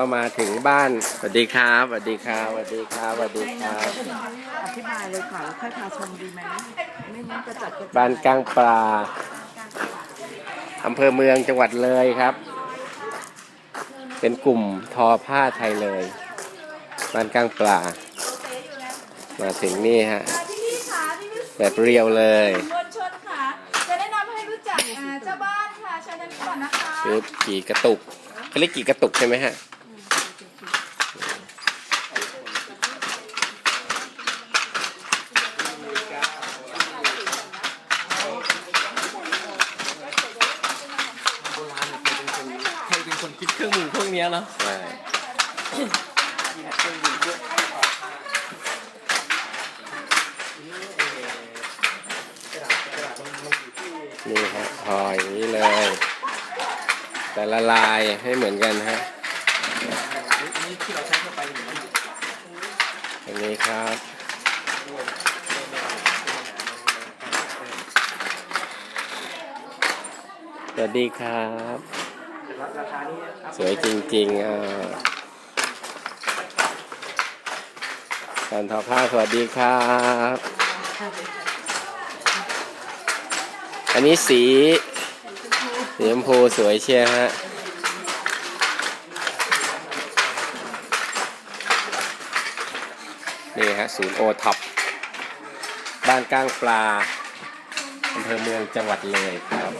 เรามาถึงบ้านสวัสดีครับสวัสดีครับสวัสดีครับสวัสดีครับ อธิบายเลยค่ะแล้วค่อยพาชมดีไหมไม่งั้นจะจัดกระจยบ้านก้างปลาอำเภอเมืองจังหวัดเลยครับ เป็นกลุ่มทอผ้าไทยเลย บ้านก้างปลา มาถึงนี่ฮะพี่พี่ค่ะพี่พี่แบบเรียวเลย มวลชนค่ะจะแนะนำให้รู้จักอ่าเจ้าบ้านค่ะเชิญทางนี้ก่อนนะคะ คือกี่กระตุกเขาเรียกกี่กระตุกใช่ไหมฮะ ใคนคิดเครื่องมือพวกเนี้ยเนาะใช่นี่ฮะพออย่างนี้เลย แต่ละลายให้เหมือนกันฮะนี่ที่เราใช้เข้าไปอยู่อันนี้ครับสวัสดีครับ ราคานี้สวยจริงๆอ่าการทอผ้าสวัสดีครับ อันนี้สีสีชมพูสวยเชียร์ฮะนี่ฮะ ศูนย์โอท็อปบ้านก้างปลาอำเภอเมืองจังหวัดเลยครับ